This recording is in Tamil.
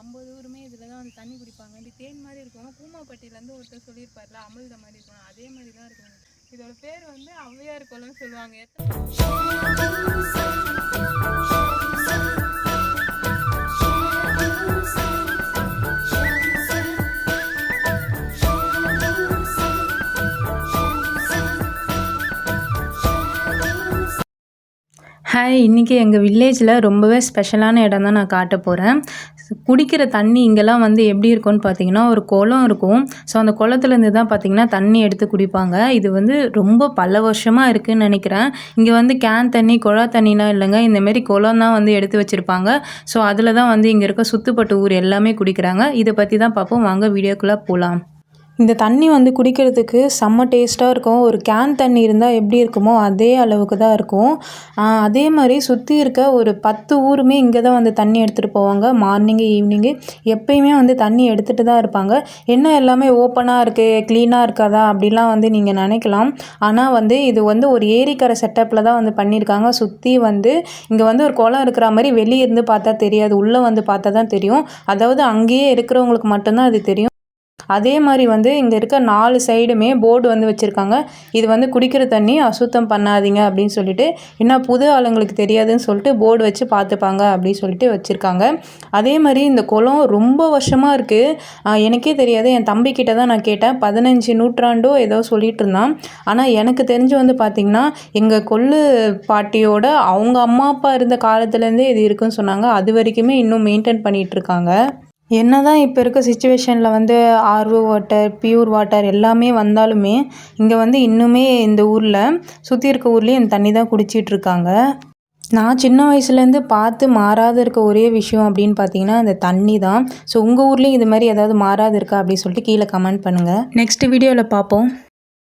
ஐம்பது ஊருமே இதில் தான் வந்து தண்ணி குடிப்பாங்க. இப்படி தேன் மாதிரி இருக்கும் பூமாப்பட்டியிலேருந்து ஒருத்தர் சொல்லியிருப்பார்ல அமிர்த மாதிரி இருக்கும் அதே மாதிரி தான் இருக்கும் இதோட பேர் வந்து ஔவையார் குளம்னு சொல்லுவாங்க. ஹாய் இன்றைக்கி எங்கள் வில்லேஜில் ரொம்பவே ஸ்பெஷலான இடம் தான் நான் காட்ட போகிறேன் குடிக்கிற தண்ணி இங்கெல்லாம் வந்து எப்படி இருக்கும்னு பார்த்தீங்கன்னா ஒரு குளம் இருக்கும். ஸோ அந்த குளத்துலேருந்து தான் பார்த்தீங்கன்னா தண்ணி எடுத்து குடிப்பாங்க. இது வந்து ரொம்ப பல வருஷமாக இருக்குதுன்னு நினைக்கிறேன். இங்கே வந்து கேன் தண்ணி குழா தண்ணிலாம் இல்லைங்க. இந்தமாரி குளம் தான் வந்து எடுத்து வச்சுருப்பாங்க. ஸோ அதில் தான் வந்து இங்கே இருக்க சுத்துப்பட்டு ஊர் எல்லாமே குடிக்கிறாங்க. இதை பற்றி தான் பார்ப்போம். வாங்க வீடியோக்குள்ளே போகலாம் இந்த தண்ணி வந்து குடிக்கிறதுக்கு செம்ம டேஸ்ட்டாக இருக்கும். ஒரு கேன் தண்ணி இருந்தால் எப்படி இருக்குமோ அதே அளவுக்கு தான் இருக்கும். அதே மாதிரி சுற்றி இருக்க ஒரு பத்து ஊருமே இங்கே தான் வந்து தண்ணி எடுத்துகிட்டு போவாங்க. மார்னிங்கு ஈவினிங்கு எப்பயுமே வந்து தண்ணி எடுத்துகிட்டு தான் இருப்பாங்க. என்ன எல்லாமே ஓப்பனாக இருக்குது க்ளீனாக இருக்காதா அப்படிலாம் வந்து நீங்கள் நினைக்கலாம். ஆனால் வந்து இது வந்து ஒரு ஏரிக்கரை செட்டப்பில் தான் வந்து பண்ணியிருக்காங்க சுற்றி வந்து இங்கே வந்து ஒரு குளம் இருக்கிற மாதிரி வெளியே இருந்து பார்த்தா தெரியாது. உள்ளே வந்து பார்த்தா தான் தெரியும். அதாவது அங்கேயே இருக்கிறவங்களுக்கு மட்டும்தான் அது தெரியும். அதே மாதிரி வந்து இங்கே இருக்க நாலு சைடுமே போர்டு வந்து வச்சுருக்காங்க. இது வந்து குடிக்கிற தண்ணி அசுத்தம் பண்ணாதீங்க அப்படின்னு சொல்லிட்டு என்ன புது ஆளுங்களுக்கு தெரியாதுன்னு சொல்லிட்டு போர்டு வச்சு பார்த்துப்பாங்க அப்படின்னு சொல்லிட்டு வச்சுருக்காங்க. அதே மாதிரி இந்த குளம் ரொம்ப வருஷமாக இருக்குது எனக்கே தெரியாது. என் தம்பிக்கிட்ட தான் நான் கேட்டேன். பதினஞ்சு நூற்றாண்டோ ஏதோ சொல்லிட்டு இருந்தான். ஆனால் எனக்கு தெரிஞ்சு வந்து பார்த்திங்கன்னா எங்கள் கொள்ளு பாட்டியோட அவங்க அம்மா அப்பா இருந்த காலத்துலேருந்தே இது இருக்குன்னு சொன்னாங்க. அது வரைக்குமே இன்னும் மெயின்டைன் பண்ணிகிட்ருக்காங்க என்ன என்னதான் இப்போ இருக்க சுச்சுவேஷனில் வந்து ஆர்ஓ வாட்டர் பியூர் வாட்டர் எல்லாமே வந்தாலுமே இங்கே வந்து இன்னுமே இந்த ஊரில் சுற்றி இருக்க ஊர்லேயும் இந்த தண்ணி தான் குடிச்சிட்டு இருக்காங்க. நான் சின்ன வயசுலேருந்து பார்த்து மாறாத இருக்க ஒரே விஷயம் அப்படின்னு பார்த்தீங்கன்னா இந்த தண்ணி தான். ஸோ உங்கள் ஊர்லேயும் இது மாதிரி ஏதாவது மாறாது இருக்கா அப்படின்னு சொல்லிட்டு கீழே கமெண்ட் பண்ணுங்கள் நெக்ஸ்ட் வீடியோவில் பார்ப்போம்.